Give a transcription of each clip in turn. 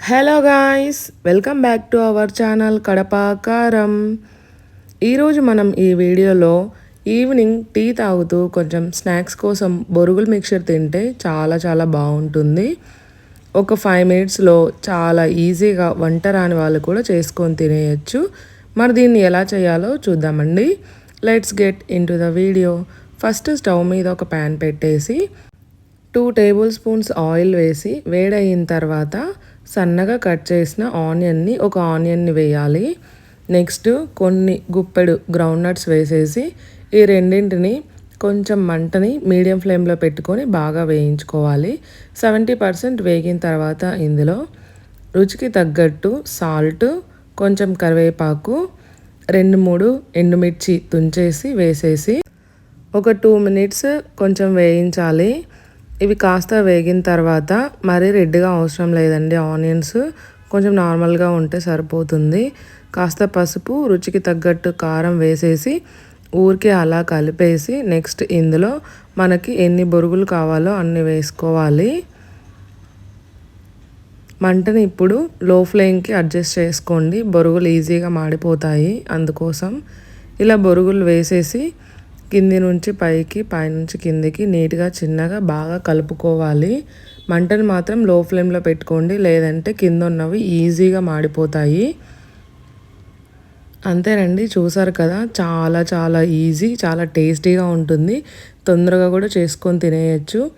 Hello guys welcome back to our channel కడపాకారం. ఈరోజు మనం ఈ వీడియోలో ఈవినింగ్ టీ తాగుతూ కొంచెం స్నాక్స్ కోసం బొరుగులు మిక్చర్ తింటే చాలా చాలా బాగుంటుంది. ఒక ఫైవ్ మినిట్స్లో చాలా ఈజీగా వంట రాని వాళ్ళు కూడా చేసుకొని తినేయచ్చు. మరి దీన్ని ఎలా చేయాలో చూద్దామండి. Let's get into the video. First stove మీద ఒక ప్యాన్ పెట్టేసి టూ టేబుల్ స్పూన్స్ ఆయిల్ వేసి వేడయిన తర్వాత సన్నగా కట్ చేసిన ఆనియన్ని ఒక ఆనియన్ని వేయాలి. నెక్స్ట్ కొన్ని గుప్పెడు గ్రౌండ్ నట్స్ వేసేసి ఈ రెండింటిని కొంచెం మంటని మీడియం ఫ్లేమ్లో పెట్టుకొని బాగా వేయించుకోవాలి. సెవెంటీ పర్సెంట్ వేగిన తర్వాత ఇందులో రుచికి తగ్గట్టు సాల్ట్ కొంచెం కరివేపాకు రెండు మూడు ఎండుమిర్చి తుంచేసి వేసేసి ఒక టూ మినిట్స్ కొంచెం వేయించాలి. ఇవి కాస్త వేగిన తర్వాత మరీ రెడ్గా అవసరం లేదండి. ఆనియన్స్ కొంచెం నార్మల్గా ఉంటే సరిపోతుంది. కాస్త పసుపు రుచికి తగ్గట్టు కారం వేసేసి ఊరికే అలా కలిపేసి నెక్స్ట్ ఇందులో మనకి ఎన్ని బొరుగులు కావాలో అన్ని వేసుకోవాలి. మంటని ఇప్పుడు లో ఫ్లేమ్కి అడ్జస్ట్ చేసుకోండి. బొరుగులు ఈజీగా మాడిపోతాయి అందుకోసం. ఇలా బొరుగులు వేసేసి కింది నుంచి పైకి పైనుంచి కిందికి నీట్గా చిన్నగా బాగా కలుపుకోవాలి. మంటను మాత్రం లో ఫ్లేమ్లో పెట్టుకోండి. లేదంటే కింద ఉన్నవి ఈజీగా మాడిపోతాయి. అంతేనండి. చూసారు కదా? చాలా చాలా ఈజీ చాలా టేస్టీగా ఉంటుంది. తొందరగా కూడా చేసుకొని తినేయచ్చు.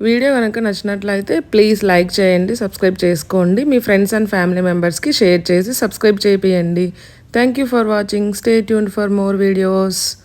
వీడియో కనుక నచ్చినట్లయితే ప్లీజ్ లైక్ చేయండి సబ్స్క్రైబ్ చేసుకోండి. మీ ఫ్రెండ్స్ అండ్ ఫ్యామిలీ మెంబర్స్కి షేర్ చేసి సబ్స్క్రైబ్ చేయండి thank you for watching stay tune for more videos